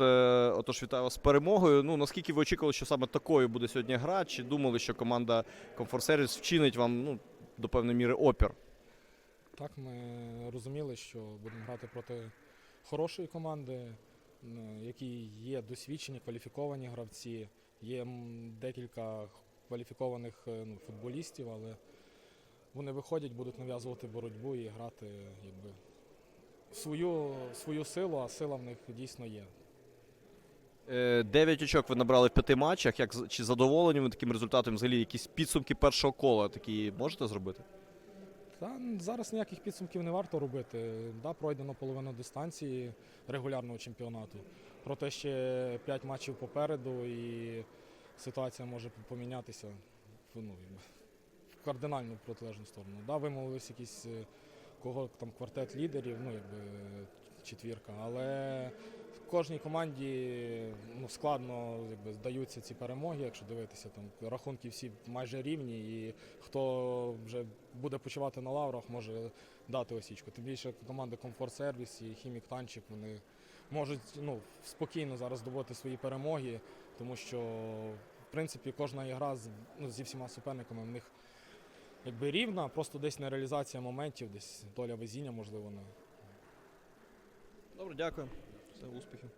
Е, Отож, вітаю вас з перемогою. Ну наскільки ви очікували, що саме такою буде сьогодні гра? Чи думали, що команда Comfort Service вчинить вам ну, до певної міри опір? Так, ми розуміли, що будемо грати проти хорошої команди, які є досвідчені, кваліфіковані гравці, є декілька кваліфікованих е, ну, футболістів, але вони виходять, будуть нав'язувати боротьбу і грати якби, свою, свою силу, а сила в них дійсно є. Е, Дев'ять очок ви набрали в п'яти матчах. Як чи задоволені ви таким результатом? Взагалі, якісь підсумки першого кола такі можете зробити? Та зараз ніяких підсумків не варто робити. Да, пройдено половину дистанції регулярного чемпіонату. Проте ще 5 матчів попереду і ситуація може помінятися ну, в кардинальну протилежну сторону. Да, вимовились якісь е, кого там квартет лідерів, ну якби четвірка, але кожній команді ну, складно якби, здаються ці перемоги, якщо дивитися, там рахунки всі майже рівні, і хто вже буде почувати на лаврах, може дати осічку. Тим більше команди Comfort Service і Хімік Танчик вони можуть ну, спокійно зараз здобути свої перемоги, тому що в принципі кожна ігра з, ну, зі всіма суперниками в них якби рівна, просто десь не реалізація моментів, десь доля везіння, можливо, не. Добре, дякую. Успіхів.